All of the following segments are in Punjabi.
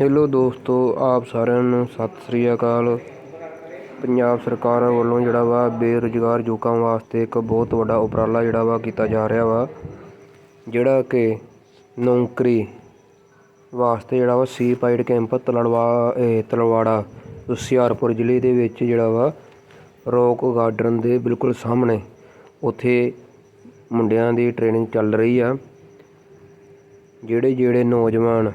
ਹੈਲੋ ਦੋਸਤੋ, ਆਪ ਸਾਰਿਆਂ ਨੂੰ ਸਤਿ ਸ੍ਰੀ ਅਕਾਲ। ਪੰਜਾਬ ਸਰਕਾਰ ਵੱਲੋਂ ਜਿਹੜਾ ਵਾ ਬੇਰੁਜ਼ਗਾਰ ਯੁਵਕਾਂ ਵਾਸਤੇ ਇੱਕ ਬਹੁਤ ਵੱਡਾ ਉਪਰਾਲਾ ਜਿਹੜਾ ਵਾ ਕੀਤਾ ਜਾ ਰਿਹਾ ਵਾ, ਜਿਹੜਾ ਕਿ ਨੌਕਰੀ ਵਾਸਤੇ ਜਿਹੜਾ ਵਾ ਸੀ ਪਾਈਡ ਕੈਂਪ ਤਲੜਵਾ, ਇਹ ਤਲਵਾੜਾ, ਹੁਸ਼ਿਆਰਪੁਰ ਜ਼ਿਲ੍ਹੇ ਦੇ ਵਿੱਚ ਜਿਹੜਾ ਵਾ ਰੌਕ ਗਾਰਡਨ ਦੇ ਬਿਲਕੁਲ ਸਾਹਮਣੇ ਉੱਥੇ ਮੁੰਡਿਆਂ ਦੀ ਟ੍ਰੇਨਿੰਗ ਚੱਲ ਰਹੀ ਆ ਜਿਹੜੇ ਜਿਹੜੇ ਨੌਜਵਾਨ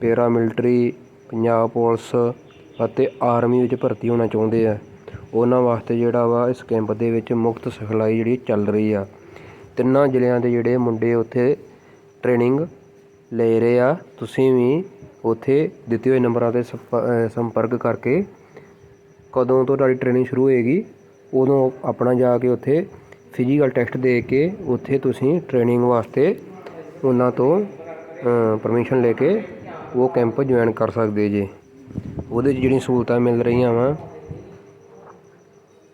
ਪੈਰਾ ਮਿਲਟਰੀ ਪੰਜਾਬ ਪੁਲਿਸ ਅਤੇ ਆਰਮੀ ਵਿੱਚ ਭਰਤੀ ਹੋਣਾ ਚਾਹੁੰਦੇ ਆ। ਉਹਨਾਂ ਵਾਸਤੇ ਜਿਹੜਾ ਵਾ ਇਸ ਕੈਂਪ ਦੇ ਵਿੱਚ ਮੁਫਤ ਸਿਖਲਾਈ ਜਿਹੜੀ ਚੱਲ ਰਹੀ ਆ। ਤਿੰਨਾਂ ਜ਼ਿਲ੍ਹਿਆਂ ਦੇ ਜਿਹੜੇ ਮੁੰਡੇ ਉੱਥੇ ਟ੍ਰੇਨਿੰਗ ਲੈ ਰਹੇ ਆ। ਤੁਸੀਂ ਵੀ ਉੱਥੇ ਦਿੱਤੇ ਹੋਏ ਨੰਬਰਾਂ 'ਤੇ ਸੰਪ- ਸੰਪਰਕ ਕਰਕੇ ਕਦੋਂ ਤੋਂ ਤੁਹਾਡੀ ਟ੍ਰੇਨਿੰਗ ਸ਼ੁਰੂ ਹੋਏਗੀ, ਉਦੋਂ ਆਪਣਾ ਜਾ ਕੇ ਉੱਥੇ ਫਿਜ਼ੀਕਲ ਟੈਸਟ ਦੇ ਕੇ ਉੱਥੇ ਤੁਸੀਂ ਟ੍ਰੇਨਿੰਗ ਵਾਸਤੇ ਉਹਨਾਂ ਤੋਂ ਪਰਮਿਸ਼ਨ ਲੈ ਕੇ ਉਹ ਕੈਂਪ ਜੁਆਇਨ ਕਰ ਸਕਦੇ ਜੇ। ਉਹਦੇ 'ਚ ਜਿਹੜੀਆਂ ਸਹੂਲਤਾਂ ਮਿਲ ਰਹੀਆਂ ਵਾ,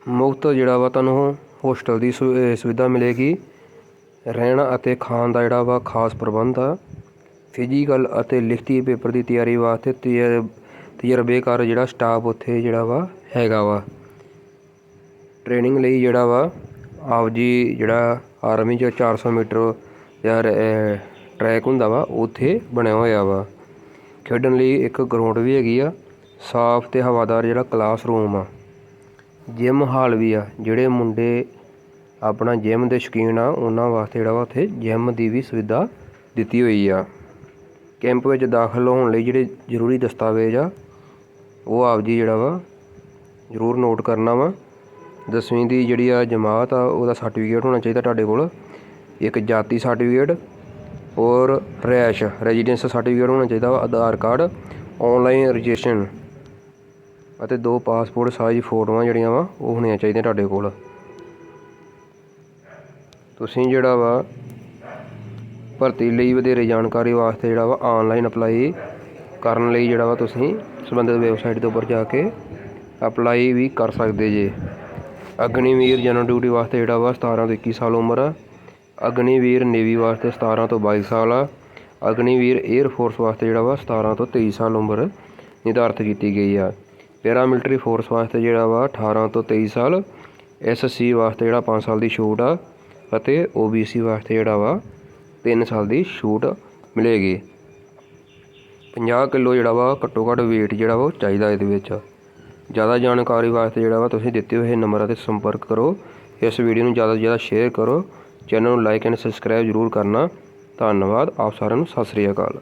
ਮੁਫਤ ਜਿਹੜਾ ਵਾ ਤੁਹਾਨੂੰ ਹੋਸਟਲ ਦੀ ਸੁ- ਸੁਵਿਧਾ ਮਿਲੇਗੀ। ਰਹਿਣ ਅਤੇ ਖਾਣ ਦਾ ਜਿਹੜਾ ਵਾ ਖਾਸ ਪ੍ਰਬੰਧ ਆ। ਫਿਜ਼ੀਕਲ ਅਤੇ ਲਿਖਤੀ ਪੇਪਰ ਦੀ ਤਿਆਰੀ ਵਾਸਤੇ ਤਜਰ- ਤਜਰਬੇਕਾਰ ਜਿਹੜਾ ਸਟਾਫ ਉੱਥੇ ਜਿਹੜਾ ਵਾ ਹੈਗਾ ਵਾ। ਟ੍ਰੇਨਿੰਗ ਲਈ ਜਿਹੜਾ ਵਾ ਆਪ ਜੀ ਜਿਹੜਾ ਆਰਮੀ 'ਚ 400 ਮੀਟਰ ਯਾਰ ਟਰੈਕ ਹੁੰਦਾ ਵਾ, ਉੱਥੇ ਬਣਿਆ ਹੋਇਆ ਵਾ। ਖੇਡਣ ਲਈ ਇੱਕ ਗਰਾਊਂਡ ਵੀ ਹੈਗੀ ਆ, ਸਾਫ਼ ਤੇ ਹਵਾਦਾਰ ਜਿਹੜਾ ਕਲਾਸਰੂਮ ਆ। ਜਿਮ ਹਾਲ ਵੀ ਆ, ਜਿਹੜੇ ਮੁੰਡੇ ਆਪਣਾ ਜਿਮ ਦੇ ਸ਼ੌਕੀਨ ਆ, ਉਹਨਾਂ ਵਾਸਤੇ ਜਿਹੜਾ ਵਾ ਉੱਥੇ ਜਿਮ ਦੀ ਵੀ ਸੁਵਿਧਾ ਦਿੱਤੀ ਹੋਈ ਆ। ਕੈਂਪ ਵਿੱਚ ਦਾਖਲ ਹੋਣ ਲਈ ਜਿਹੜੇ ਜ਼ਰੂਰੀ ਦਸਤਾਵੇਜ਼ ਆ, ਉਹ ਆਪ ਜੀ ਜਿਹੜਾ ਵਾ ਜ਼ਰੂਰ ਨੋਟ ਕਰਨਾ ਵਾ। ਦਸਵੀਂ ਦੀ ਜਿਹੜੀ ਆ ਜਮਾਤ ਆ, ਉਹਦਾ ਸਰਟੀਫਿਕੇਟ ਹੋਣਾ ਚਾਹੀਦਾ ਤੁਹਾਡੇ ਕੋਲ। ਇੱਕ ਜਾਤੀ ਸਰਟੀਫਿਕੇਟ ਔਰ ਰੈਸ਼ ਰੈਜ਼ੀਡੈਂਸ ਸਰਟੀਫਿਕੇਟ ਹੋਣਾ ਚਾਹੀਦਾ ਵਾ, ਆਧਾਰ ਕਾਰਡ ਔਨਲਾਈਨ ਰਜਿਸਟ੍ਰੇਸ਼ਨ ਅਤੇ ਦੋ ਪਾਸਪੋਰਟ ਸਾਈਜ਼ ਫੋਟੋਆਂ ਜਿਹੜੀਆਂ ਵਾ, ਉਹ ਹੋਣੀਆਂ ਚਾਹੀਦੀਆਂ ਤੁਹਾਡੇ ਕੋਲ। ਤੁਸੀਂ ਜਿਹੜਾ ਵਾ ਭਰਤੀ ਲਈ ਵਧੇਰੇ ਜਾਣਕਾਰੀ ਵਾਸਤੇ ਜਿਹੜਾ ਵਾ ਆਨਲਾਈਨ ਅਪਲਾਈ ਕਰਨ ਲਈ ਜਿਹੜਾ ਵਾ ਤੁਸੀਂ ਸੰਬੰਧਿਤ ਵੈਬਸਾਈਟ ਦੇ ਉੱਪਰ ਜਾ ਕੇ ਅਪਲਾਈ ਵੀ ਕਰ ਸਕਦੇ ਜੇ। ਅਗਨੀਵੀਰ ਜਨਰਲ ਡਿਊਟੀ ਵਾਸਤੇ ਜਿਹੜਾ ਵਾ 17 ਤੋਂ 21 ਸਾਲ ਉਮਰ ਆ। ਅਗਨੀਵੀਰ ਨੇਵੀ ਵਾਸਤੇ 17 ਤੋਂ ਬਾਈ ਸਾਲ ਆ। ਅਗਨੀਵੀਰ 에ਅਰ ਫੋਰਸ ਵਾਸਤੇ ਜਿਹੜਾ ਵਾ 17 ਤੋਂ ਤੇਈ ਸਾਲ ਉਮਰ ਨਿਰਧਾਰਤ ਕੀਤੀ ਗਈ ਆ। ਪੈਰਾ ਮਿਲਟਰੀ ਫੋਰਸ ਵਾਸਤੇ ਜਿਹੜਾ ਵਾ 18 ਤੋਂ 23 ਸਾਲ ਐਸਸੀ ਵਾਸਤੇ ਜਿਹੜਾ 5 ਸਾਲ ਦੀ ਛੂਟ ਆ ਅਤੇ ਓਬੀਸੀ ਵਾਸਤੇ ਜਿਹੜਾ ਵਾ 3 ਸਾਲ ਦੀ ਛੂਟ ਮਿਲੇਗੀ। 50 ਕਿਲੋ ਜਿਹੜਾ ਵਾ ਘੱਟੋ ਘੱਟ weight ਜਿਹੜਾ ਵਾ ਉਹ ਚਾਹੀਦਾ ਇਹਦੇ ਵਿੱਚ। ਜ਼ਿਆਦਾ ਜਾਣਕਾਰੀ ਵਾਸਤੇ ਜਿਹੜਾ ਵਾ ਤੁਸੀਂ ਦਿੱਤੇ ਹੋਏ ਨੰਬਰਾਂ ਤੇ ਸੰਪਰਕ ਕਰੋ। ਇਸ ਵੀਡੀਓ ਨੂੰ ਜ਼ਿਆਦਾ ਤੋਂ ਜ਼ਿਆਦਾ ਸ਼ੇਅਰ ਕਰੋ। ਚੈਨਲ ਨੂੰ ਲਾਈਕ ਐਂਡ ਸਬਸਕ੍ਰਾਈਬ ਜ਼ਰੂਰ ਕਰਨਾ। ਧੰਨਵਾਦ ਆਪ ਸਾਰਿਆਂ ਨੂੰ ਸਤਿ ਸ੍ਰੀ ਅਕਾਲ।